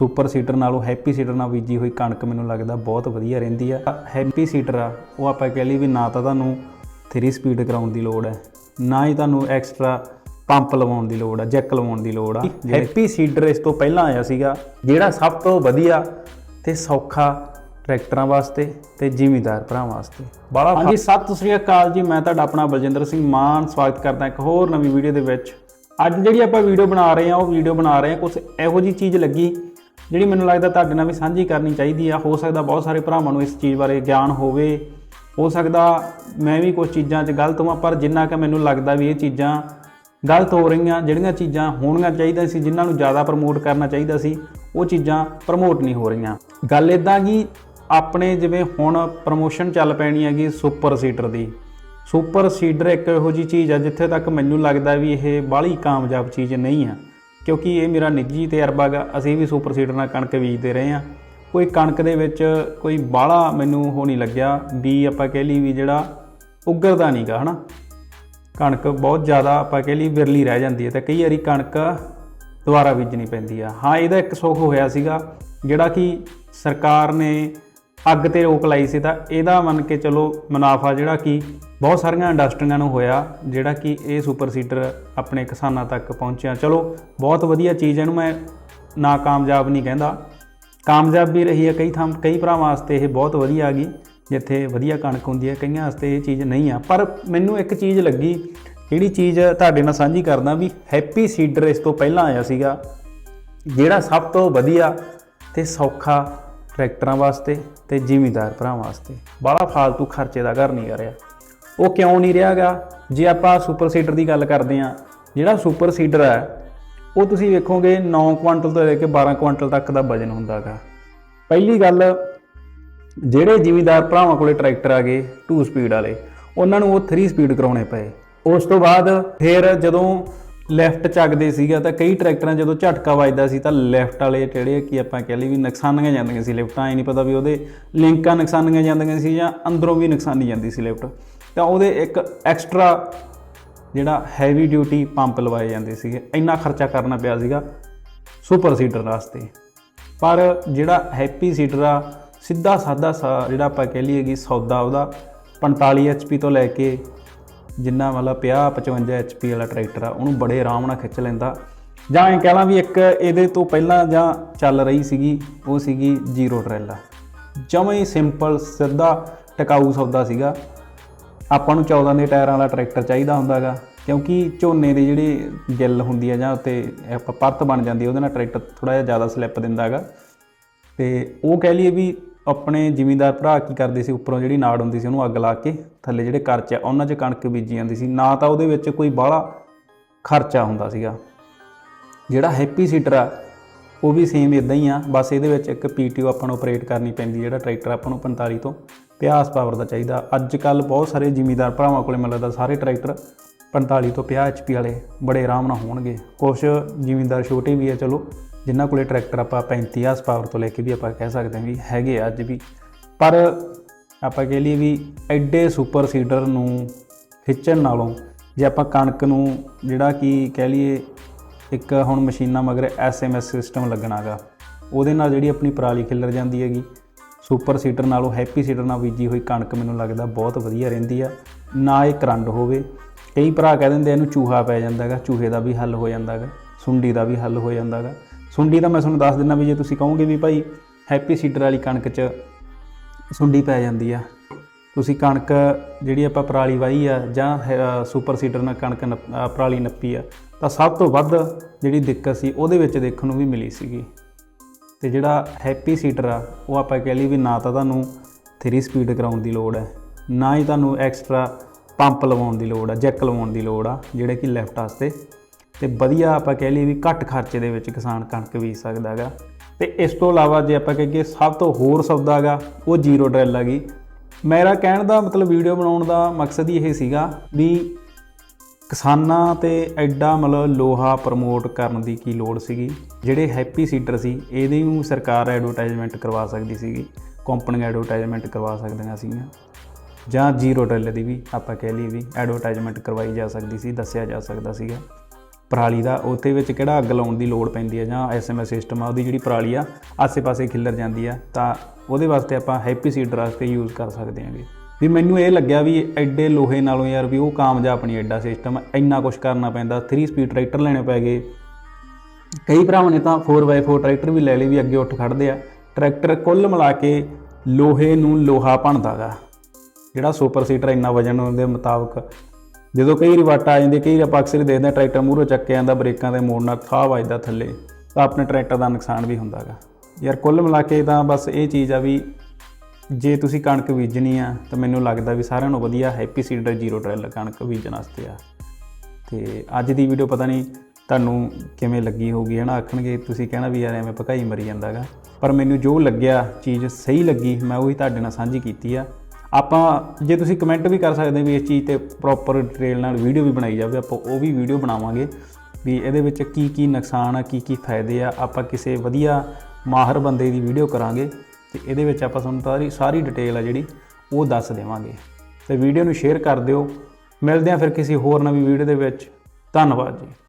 Super seeder ਨਾਲੋਂ happy seeder ਨਾਲ ਬੀਜੀ ਹੋਈ ਕਣਕ ਮੈਨੂੰ ਲੱਗਦਾ ਬਹੁਤ ਵਧੀਆ ਰਹਿੰਦੀ ਆ। ਹੈਪੀ ਸੀਡਰ ਆ ਉਹ ਆਪਾਂ ਕਹਿ ਲਈ ਵੀ ਨਾ ਤਾਂ ਤੁਹਾਨੂੰ 3 ਸਪੀਡ ਕਰਾਉਣ ਦੀ ਲੋੜ ਹੈ ਨਾ ਹੀ ਤੁਹਾਨੂੰ ਐਕਸਟਰਾ ਪੰਪ ਲਵਾਉਣ ਦੀ ਲੋੜ ਆ ਜੈਕ ਲਵਾਉਣ ਦੀ ਲੋੜ ਆ। ਹੈਪੀ ਸੀਡਰ ਇਸ ਤੋਂ ਪਹਿਲਾਂ ਆਇਆ ਸੀਗਾ ਜਿਹੜਾ ਸਭ ਤੋਂ ਵਧੀਆ ਤੇ ਸੌਖਾ ਟਰੈਕਟਰਾਂ ਵਾਸਤੇ ਤੇ ਜ਼ਿਮੀਦਾਰ ਭਰਾ ਵਾਸਤੇ। ਬੜਾ ਹਾਂਜੀ ਸਤਿ ਸ੍ਰੀ ਅਕਾਲ ਜੀ ਮੈਂ ਤੁਹਾਡਾ ਆਪਣਾ ਬਲਜਿੰਦਰ ਸਿੰਘ ਮਾਨ ਸਵਾਗਤ ਕਰਦਾ ਇੱਕ ਹੋਰ ਨਵੀਂ ਵੀਡੀਓ ਦੇ ਵਿੱਚ। ਅੱਜ ਜਿਹੜੀ ਆਪਾਂ ਵੀਡੀਓ ਬਣਾ ਰਹੇ ਹਾਂ ਉਹ ਵੀਡੀਓ ਬਣਾ ਰਹੇ ਹਾਂ ਕੁਝ ਇਹੋ ਜੀ ਚੀਜ਼ ਲੱਗੀ ਜਿਹੜੀ ਮੈਨੂੰ ਲੱਗਦਾ ਤੁਹਾਡੇ ਨਾਲ ਵੀ ਸਾਂਝੀ ਕਰਨੀ ਚਾਹੀਦੀ ਆ, ਹੋ ਸਕਦਾ ਬਹੁਤ ਸਾਰੇ ਭਰਾਵਾਂ ਨੂੰ ਇਸ ਚੀਜ਼ ਬਾਰੇ ਗਿਆਨ ਹੋਵੇ। ਹੋ ਸਕਦਾ ਮੈਂ ਵੀ ਕੁਝ ਚੀਜ਼ਾਂ 'ਚ ਗਲਤ ਹਾਂ ਪਰ ਜਿੰਨਾ ਕਿ ਮੈਨੂੰ ਲੱਗਦਾ ਵੀ ਇਹ ਚੀਜ਼ਾਂ ਗਲਤ ਹੋ ਰਹੀਆਂ, ਜਿਹੜੀਆਂ ਚੀਜ਼ਾਂ ਹੋਣੀਆਂ ਚਾਹੀਦੀਆਂ ਸੀ, ਜਿਨ੍ਹਾਂ ਨੂੰ ਜ਼ਿਆਦਾ ਪ੍ਰਮੋਟ ਕਰਨਾ ਚਾਹੀਦਾ ਸੀ, ਉਹ ਚੀਜ਼ਾਂ ਪ੍ਰਮੋਟ ਨਹੀਂ ਹੋ ਰਹੀਆਂ। ਗੱਲ ਇਦਾਂ ਕਿ ਆਪਣੇ ਜਿਵੇਂ ਹੁਣ ਪ੍ਰਮੋਸ਼ਨ ਚੱਲ ਪੈਣੀ ਹੈਗੀ ਸੁਪਰ ਸੀਡਰ ਦੀ। ਸੁਪਰ ਸੀਡਰ ਇੱਕ ਇਹੋ ਜੀ ਚੀਜ਼ ਆ, ਜਿੱਥੇ ਤੱਕ ਮੈਨੂੰ ਲੱਗਦਾ ਵੀ ਇਹ ਬਾਹਲੀ ਕਾਮਯਾਬ ਚੀਜ਼ ਨਹੀਂ ਆ। ਕਿਉਂਕਿ ਇਹ ਮੇਰਾ ਨਿੱਜੀ ਤਜਰਬਾ ਗਾ, ਅਸੀਂ ਵੀ ਸੁਪਰ ਸੀਡਰ ਨਾਲ ਕਣਕ ਬੀਜਦੇ ਰਹੇ ਆ ਕੋਈ ਕਣਕ ਦੇ ਵਿੱਚ ਕੋਈ ਬਾਹਲਾ ਮੈਨੂੰ ਉਹ ਨਹੀਂ ਲੱਗਿਆ ਵੀ ਆਪਾਂ ਕਹਿ ਲਈ ਵੀ ਜਿਹੜਾ ਉੱਗਰਦਾ ਨਹੀਂਗਾ ਹਨਾ। ਕਣਕ ਬਹੁਤ ਜ਼ਿਆਦਾ ਆਪਾਂ ਕਹਿ ਲਈ ਵਿਰਲੀ ਰਹਿ ਜਾਂਦੀ ਹੈ ਤੇ ਕਈ ਵਾਰੀ ਕਣਕ ਦੁਬਾਰਾ ਬੀਜਣੀ ਪੈਂਦੀ ਆ। ਹਾਂ, ਇਹਦਾ ਇੱਕ ਸੁੱਖ ਹੋਇਆ ਸੀਗਾ, ਜਿਹੜਾ ਕਿ ਸਰਕਾਰ ਨੇ ਅੱਗ ਤੇ ਰੋਕ ਲਾਈ ਸੀ ਤਾਂ ਇਹਦਾ ਮੰਨ ਕੇ ਚਲੋ ਮੁਨਾਫਾ ਜਿਹੜਾ ਕਿ ਬਹੁਤ ਸਾਰੀਆਂ ਇੰਡਸਟਰੀਆਂ ਨੂੰ ਹੋਇਆ, ਜਿਹੜਾ ਕਿ ਇਹ ਸੁਪਰ ਸੀਡਰ ਆਪਣੇ ਕਿਸਾਨਾਂ ਤੱਕ ਪਹੁੰਚਿਆ। ਚਲੋ, ਬਹੁਤ ਵਧੀਆ ਚੀਜ਼ ਇਹਨੂੰ ਮੈਂ ਨਾ ਕਾਮਯਾਬ ਨਹੀਂ ਕਹਿੰਦਾ। ਕਾਮਯਾਬ ਵੀ ਰਹੀ ਹੈ ਕਈ ਥਾਂ, ਕਈ ਭਰਾਵਾਂ ਵਾਸਤੇ ਇਹ ਬਹੁਤ ਵਧੀਆ ਆ ਗਈ, ਜਿੱਥੇ ਵਧੀਆ ਕਣਕ ਹੁੰਦੀ ਹੈ ਕਈਆਂ ਵਾਸਤੇ ਇਹ ਚੀਜ਼ ਨਹੀਂ ਆ। ਪਰ ਮੈਨੂੰ ਇੱਕ ਚੀਜ਼ ਲੱਗੀ, ਜਿਹੜੀ ਚੀਜ਼ ਤੁਹਾਡੇ ਨਾਲ ਸਾਂਝੀ ਕਰਦਾ ਵੀ ਹੈਪੀ ਸੀਡਰ ਇਸ ਤੋਂ ਪਹਿਲਾਂ ਆਇਆ ਸੀਗਾ, ਜਿਹੜਾ ਸਭ ਤੋਂ ਵਧੀਆ ਤੇ ਸੌਖਾ ਟਰੈਕਟਰਾਂ ਵਾਸਤੇ ਤੇ ਜ਼ਿਮੀਦਾਰ ਭਰਾਵਾਂ ਵਾਸਤੇ। ਬਾਹਲਾ ਫਾਲਤੂ ਖਰਚੇ ਦਾ ਘਰ ਨਹੀਂ ਕਰ ਰਿਹਾ। ਉਹ ਕਿਉਂ ਨਹੀਂ ਰਿਹਾਗਾ ਜੇ ਆਪਾਂ ਸੁਪਰ ਸੀਡਰ ਦੀ ਗੱਲ ਕਰਦੇ ਆ ਜਿਹੜਾ ਸੁਪਰ ਸੀਡਰ ਹੈ, ਉਹ ਤੁਸੀਂ ਵੇਖੋਗੇ 9 ਕੁਆਂਟਲ ਤੋਂ ਲੈ ਕੇ 12 ਕੁਆਂਟਲ ਤੱਕ ਦਾ ਵਜਨ ਹੁੰਦਾਗਾ ਪਹਿਲੀ ਗੱਲ, ਜਿਹੜੇ ਜ਼ਿਮੀਦਾਰ ਭਰਾਵਾਂ ਕੋਲੇ ਟਰੈਕਟਰ ਆ ਗਏ 2 ਸਪੀਡ ਵਾਲੇ, ਉਹਨਾਂ ਨੂੰ ਉਹ 3 ਸਪੀਡ ਕਰਾਉਣੇ ਪਏ। ਉਸ ਤੋਂ ਬਾਅਦ ਫਿਰ ਜਦੋਂ ਲੈਫਟ ਚੱਕਦੇ ਸੀਗਾ ਤਾਂ ਕਈ ਟਰੈਕਟਰਾਂ ਜਦੋਂ ਝਟਕਾ ਵੱਜਦਾ ਸੀ ਤਾਂ ਲੈਫਟ ਵਾਲੇ ਜਿਹੜੇ ਕੀ ਆਪਾਂ ਕਹਿ ਲਈ ਵੀ ਨੁਕਸਾਨੀਆਂ ਜਾਂਦੀਆਂ ਸੀ ਲਿਫਟਾਂ ਐ ਨਹੀਂ ਪਤਾ ਵੀ ਉਹਦੇ ਲਿੰਕਾਂ ਨੁਕਸਾਨੀਆਂ ਜਾਂਦੀਆਂ ਸੀ ਜਾਂ ਅੰਦਰੋਂ ਵੀ ਨੁਕਸਾਨੀ ਜਾਂਦੀ ਸੀ ਲਿਫਟ ਤਾਂ ਉਹਦੇ ਇੱਕ ਐਕਸਟਰਾ ਜਿਹੜਾ ਹੈਵੀ ਡਿਊਟੀ ਪੰਪ ਲਵਾਏ ਜਾਂਦੇ ਸੀਗੇ, ਇੰਨਾ ਖਰਚਾ ਕਰਨਾ ਪਿਆ ਸੀਗਾ ਸੁਪਰ ਸੀਡਰ ਵਾਸਤੇ। ਪਰ ਜਿਹੜਾ ਹੈਪੀ ਸੀਡਰ ਆ ਸਿੱਧਾ ਸਾਦਾ ਸਾ ਜਿਹੜਾ ਆਪਾਂ ਕਹਿ ਲਈਏਗੀ ਸੌਦਾ ਉਹਦਾ 45 HP ਤੋਂ ਲੈ ਕੇ ਜਿੰਨਾ ਮਤਲਬ 50 55 HP ਵਾਲਾ ਟਰੈਕਟਰ ਆ, ਉਹਨੂੰ ਬੜੇ ਆਰਾਮ ਨਾਲ ਖਿੱਚ ਲੈਂਦਾ। ਜਾਂ ਇਹ ਕਹਿ ਲਾਂ ਵੀ ਇੱਕ ਇਹਦੇ ਤੋਂ ਪਹਿਲਾਂ ਜਾਂ ਚੱਲ ਰਹੀ ਸੀਗੀ, ਉਹ ਸੀਗੀ ਜ਼ੀਰੋ ਟਰੈਲਾ। ਜਮੇ ਹੀ ਸਿੰਪਲ ਸਿੱਧਾ ਟਿਕਾਊ ਸੌਦਾ ਸੀਗਾ। ਆਪਾਂ ਨੂੰ 14 ਦੇ ਟਾਇਰਾਂ ਵਾਲਾ ਟਰੈਕਟਰ ਚਾਹੀਦਾ ਹੁੰਦਾਗਾ ਕਿਉਂਕਿ ਝੋਨੇ ਦੇ ਜਿਹੜੇ ਗਿੱਲ ਹੁੰਦੀ ਆ ਜਾਂ ਉੱਤੇ ਆਪਾਂ ਪਰਤ ਬਣ ਜਾਂਦੀ ਉਹਦੇ ਨਾਲ ਟਰੈਕਟਰ ਥੋੜਾ ਜਿਹਾ ਜ਼ਿਆਦਾ ਸਲਿੱਪ ਦਿੰਦਾਗਾ ਤੇ ਉਹ ਕਹਿ ਲਈਏ ਵੀ ਆਪਣੇ ਜ਼ਿਮੀਂਦਾਰ ਭਰਾ ਕੀ ਕਰਦੇ ਸੀ? ਉੱਪਰੋਂ ਜਿਹੜੀ ਨਾੜ ਹੁੰਦੀ ਸੀ, ਉਹਨੂੰ ਅੱਗ ਲਾ ਕੇ ਥੱਲੇ ਜਿਹੜੇ ਕਰਚ ਆ, ਉਹਨਾਂ 'ਚ ਕਣਕ ਬੀਜੀ ਜਾਂਦੀ ਸੀ। ਨਾ ਤਾਂ ਉਹਦੇ ਵਿੱਚ ਕੋਈ ਬਾਹਲਾ ਖਰਚਾ ਹੁੰਦਾ ਸੀਗਾ। ਜਿਹੜਾ ਹੈਪੀ ਸੀਡਰ ਆ, ਉਹ ਵੀ ਸੇਮ ਇਦਾਂ ਹੀ ਆ। ਬਸ ਇਹਦੇ ਵਿੱਚ ਇੱਕ ਪੀਟੀਓ ਆਪਾਂ ਨੂੰ ਆਪਰੇਟ ਕਰਨੀ ਪੈਂਦੀ, ਜਿਹੜਾ ਟਰੈਕਟਰ ਆਪਾਂ ਨੂੰ 45 ਤੋਂ 50 ਪਾਵਰ ਦਾ ਚਾਹੀਦਾ। ਅੱਜ ਕੱਲ ਬਹੁਤ ਸਾਰੇ ਜ਼ਿਮੀਂਦਾਰ ਭਰਾਵਾਂ ਕੋਲੇ ਮਿਲਦਾ ਸਾਰੇ ਟਰੈਕਟਰ 45 ਤੋਂ 50 ਐਚਪੀ ਵਾਲੇ ਬੜੇ ਆਰਾਮ ਨਾਲ ਹੋਣਗੇ। ਕੁਝ ਜ਼ਿਮੀਂਦਾਰ ਛੋਟੇ ਵੀ ਆ, ਚਲੋ ਜਿਨ੍ਹਾਂ ਕੋਲੇ ਟਰੈਕਟਰ ਆਪਾਂ 35 ਹਾਰਸ ਪਾਵਰ ਤੋਂ ਲੈ ਕੇ ਵੀ ਆਪਾਂ ਕਹਿ ਸਕਦੇ ਹਾਂ ਵੀ ਹੈਗੇ ਆ ਅੱਜ ਵੀ। ਪਰ ਆਪਾਂ ਕਹਿ ਲਈਏ ਵੀ ਐਡੇ ਸੁਪਰ ਸੀਡਰ ਨੂੰ ਖਿੱਚਣ ਨਾਲੋਂ ਜੇ ਆਪਾਂ ਕਣਕ ਨੂੰ ਜਿਹੜਾ ਕਿ ਕਹਿ ਲਈਏ ਇੱਕ ਹੁਣ ਮਸ਼ੀਨਾਂ ਮਗਰ ਐਸਐਮਐਸ ਸਿਸਟਮ ਲੱਗਣਾਗਾ, ਉਹਦੇ ਨਾਲ ਜਿਹੜੀ ਆਪਣੀ ਪਰਾਲੀ ਖਿਲਰ ਜਾਂਦੀ ਹੈਗੀ, ਸੁਪਰ ਸੀਡਰ ਨਾਲੋਂ ਹੈਪੀ ਸੀਡਰ ਨਾਲ ਬੀਜੀ ਹੋਈ ਕਣਕ ਮੈਨੂੰ ਲੱਗਦਾ ਬਹੁਤ ਵਧੀਆ ਰਹਿੰਦੀ ਆ, ਨਾ ਇਹ ਕਰੰਡ ਹੋਵੇ। ਕਈ ਭਰਾ ਕਹਿ ਦਿੰਦੇ ਇਹਨੂੰ ਚੂਹਾ ਪੈ ਜਾਂਦਾ ਜਾਂਦਾਗਾ, ਚੂਹੇ ਦਾ ਵੀ ਹੱਲ ਹੋ ਜਾਂਦਾ ਜਾਂਦਾਗਾ, ਸੁੰਡੀ ਦਾ ਵੀ ਹੱਲ ਹੋ ਜਾਂਦਾ ਜਾਂਦਾਗਾ। ਸੁੰਡੀ ਤਾਂ ਮੈਂ ਤੁਹਾਨੂੰ ਦੱਸ ਦਿੰਦਾ ਵੀ ਜੇ ਤੁਸੀਂ ਕਹੋਗੇ ਵੀ ਭਾਈ ਹੈਪੀ ਸੀਡਰ ਵਾਲੀ ਕਣਕ 'ਚ ਸੁੰਡੀ ਪੈ ਜਾਂਦੀ ਆ, ਤੁਸੀਂ ਕਣਕ ਜਿਹੜੀ ਆਪਾਂ ਪਰਾਲੀ ਵਾਹੀ ਆ ਜਾਂ ਹੈ- ਸੁਪਰ ਸੀਡਰ ਨਾਲ ਕਣਕ ਨੱਪ- ਪਰਾਲੀ ਨੱਪੀ ਆ, ਤਾਂ ਸਭ ਤੋਂ ਵੱਧ ਜਿਹੜੀ ਦਿੱਕਤ ਸੀ ਉਹਦੇ ਵਿੱਚ ਦੇਖਣ ਨੂੰ ਵੀ ਮਿਲੀ ਸੀਗੀ। ਤੇ ਜਿਹੜਾ ਹੈਪੀ ਸੀਟਰ ਆ, ਉਹ ਆਪਾਂ ਕਹਿ ਲਈ ਵੀ ਨਾ ਤਾਂ ਤੁਹਾਨੂੰ 3 ਸਪੀਡ ਕਰਾਉਣ ਦੀ ਲੋੜ ਹੈ ਨਾ ਹੀ ਤੁਹਾਨੂੰ ਐਕਸਟਰਾ ਪੰਪ ਲਵਾਉਣ ਦੀ ਲੋੜ ਆ, ਜੈਕ ਲਵਾਉਣ ਦੀ ਲੋੜ ਆ, ਜਿਹੜੇ ਕਿ ਲੈਫਟ ਵਾਸਤੇ ਤੇ ਵਧੀਆ ਆਪਾਂ ਕਹਿ ਲਈਏ ਵੀ ਘੱਟ ਖਰਚੇ ਦੇ ਵਿੱਚ ਕਿਸਾਨ ਕਣਕ ਬੀਜ ਸਕਦਾ ਹੈਗਾ। ਤੇ ਇਸ ਤੋਂ ਇਲਾਵਾ ਜੇ ਆਪਾਂ ਕਹੀਏ ਸਭ ਤੋਂ ਹੋਰ ਸੌਦਾ ਹੈਗਾ, ਉਹ ਜ਼ੀਰੋ ਡਰਿਲ ਹੈਗੀ ਮੇਰਾ ਕਹਿਣ ਦਾ ਮਤਲਬ ਵੀਡੀਓ ਬਣਾਉਣ ਦਾ ਮਕਸਦ ਹੀ ਇਹ ਸੀਗਾ ਵੀ ਕਿਸਾਨਾਂ ਤੇ ਐਡਾ ਮਤਲਬ ਲੋਹਾ ਪ੍ਰਮੋਟ ਕਰਨ ਦੀ ਕੀ ਲੋੜ ਸੀਗੀ। ਜਿਹੜੇ ਹੈਪੀ ਸੀਡਰ ਸੀ, ਇਹਦੀ ਨੂੰ ਸਰਕਾਰ ਐਡਵਰਟਾਈਜ਼ਮੈਂਟ ਕਰਵਾ ਸਕਦੀ ਸੀਗੀ। ਕੰਪਨੀਆਂ ਐਡਵਰਟਾਈਜ਼ਮੈਂਟ ਕਰਵਾ ਸਕਦੀਆਂ ਸੀਗੀਆਂ। ਜਾਂ ਜ਼ੀਰੋ ਡਰਿਲ ਦੀ ਵੀ ਆਪਾਂ ਕਹਿ ਲਈ ਵੀ ਐਡਵਰਟਾਈਜ਼ਮੈਂਟ ਕਰਵਾਈ ਜਾ ਸਕਦੀ ਸੀ, ਦੱਸਿਆ ਜਾ ਸਕਦਾ ਸੀਗਾ। ਪਰਾਲੀ ਦਾ ਉਹਦੇ ਵਿੱਚ ਕਿਹੜਾ ਅੱਗ ਲਾਉਣ ਦੀ ਲੋੜ ਪੈਂਦੀ ਹੈ ਜਾਂ ਐਸਐਮਐਸ ਸਿਸਟਮ ਆ, ਉਹਦੀ ਜਿਹੜੀ ਪਰਾਲੀ ਆ, ਆਸੇ-ਪਾਸੇ ਖਿੱਲਰ ਜਾਂਦੀ ਆ, ਤਾਂ ਉਹਦੇ ਵਾਸਤੇ ਆਪਾਂ ਹੈਪੀ ਸੀਡਰ ਵਾਸਤੇ ਯੂਜ਼ ਕਰ ਸਕਦੇ ਹਾਂਗੇ। ਵੀ ਮੈਨੂੰ ਇਹ ਲੱਗਿਆ ਵੀ ਐਡੇ ਲੋਹੇ ਨਾਲੋਂ ਯਾਰ ਵੀ ਉਹ ਕਾਮਯਾਬ ਨਹੀਂ ਐਡਾ ਸਿਸਟਮ ਇੰਨਾ ਕੁਝ ਕਰਨਾ ਪੈਂਦਾ 3 ਸਪੀਡ ਟਰੈਕਟਰ ਲੈਣੇ ਪੈ ਗਏ। ਕਈ ਭਰਾਵਾਂ ਨੇ ਤਾਂ 4x4 ਟਰੈਕਟਰ ਵੀ ਲੈ ਲਏ ਵੀ ਅੱਗੇ ਉੱਠ ਖੜਦੇ ਆ। ਟਰੈਕਟਰ ਕੁੱਲ ਮਿਲਾ ਕੇ ਲੋਹੇ ਨੂੰ ਲੋਹਾ ਭੰਨਦਾਗਾ ਜਿਹੜਾ ਸੁਪਰ ਸੀਟਰ ਇੰਨਾ ਵਜਨ ਦੇ ਮੁਤਾਬਕ ਜਦੋਂ ਕਈ ਰਿਵਾਟ ਆ ਜਾਂਦੇ ਕਈ ਆਪਾਂ ਅਕਸਰ ਦੇਖਦੇ ਹਾਂ, ਟਰੈਕਟਰ ਮੂਹਰੋਂ ਚੱਕ ਕੇ ਆਂਦਾ ਬ੍ਰੇਕਾਂ ਦੇ ਮੋੜ ਨਾਲ ਖਾ ਵੱਜਦਾ ਥੱਲੇ, ਤਾਂ ਆਪਣੇ ਟਰੈਕਟਰ ਦਾ ਨੁਕਸਾਨ ਵੀ ਹੁੰਦਾਗਾ ਯਾਰ ਕੁੱਲ ਮਿਲਾ ਕੇ ਤਾਂ ਬਸ ਇਹ ਚੀਜ਼ ਆ ਵੀ ਜੇ ਤੁਸੀਂ ਕਣਕ ਬੀਜਣੀ ਆ, ਤਾਂ ਮੈਨੂੰ ਲੱਗਦਾ ਵੀ ਸਾਰਿਆਂ ਨੂੰ ਵਧੀਆ ਹੈਪੀ ਸੀਡਰ ਜ਼ੀਰੋ ਟ੍ਰੈਲ ਕਣਕ ਬੀਜਣ ਵਾਸਤੇ ਆ। ਤੇ ਅੱਜ ਦੀ ਵੀਡੀਓ ਪਤਾ ਨਹੀਂ ਤੁਹਾਨੂੰ ਕਿਵੇਂ ਲੱਗੀ ਹੋਊਗੀ ਹੈ ਨਾ ਆਖਣਗੇ, ਤੁਸੀਂ ਕਹਿਣਾ ਵੀ ਯਾਰ ਐਵੇਂ ਭਕਾਈ ਮਰੀ ਜਾਂਦਾਗਾ ਪਰ ਮੈਨੂੰ ਜੋ ਲੱਗਿਆ, ਚੀਜ਼ ਸਹੀ ਲੱਗੀ, ਮੈਂ ਉਹੀ ਤੁਹਾਡੇ ਨਾਲ ਸਾਂਝੀ ਕੀਤੀ ਆ। ਆਪਾਂ ਜੇ ਤੁਸੀਂ ਕਮੈਂਟ ਵੀ ਕਰ ਸਕਦੇ ਵੀ ਇਸ ਚੀਜ਼ ਤੇ ਪ੍ਰੋਪਰ ਡਿਟੇਲ ਨਾਲ ਵੀਡੀਓ ਵੀ ਬਣਾਈ ਜਾਵੇ, ਆਪਾਂ ਉਹ ਵੀ ਵੀਡੀਓ ਬਣਾਵਾਂਗੇ ਵੀ ਇਹਦੇ ਵਿੱਚ ਕੀ ਕੀ ਨੁਕਸਾਨ ਆ ਕੀ ਕੀ ਫਾਇਦੇ ਆ, ਆਪਾਂ ਕਿਸੇ ਵਧੀਆ ਮਾਹਰ ਬੰਦੇ ਦੀ ਵੀਡੀਓ ਕਰਾਂਗੇ ਤੇ ਇਹਦੇ ਵਿੱਚ ਆਪਾਂ ਤੁਹਾਨੂੰ ਸਾਰੀ ਸਾਰੀ ਡਿਟੇਲ ਆ ਜਿਹੜੀ ਉਹ ਦੱਸ ਦੇਵਾਂਗੇ। ਤੇ ਵੀਡੀਓ ਨੂੰ ਸ਼ੇਅਰ ਕਰ ਦਿਓ। ਮਿਲਦੇ ਆ ਫਿਰ ਕਿਸੇ ਹੋਰ ਨਵੀਂ ਵੀਡੀਓ ਦੇ ਵਿੱਚ। ਧੰਨਵਾਦ ਜੀ।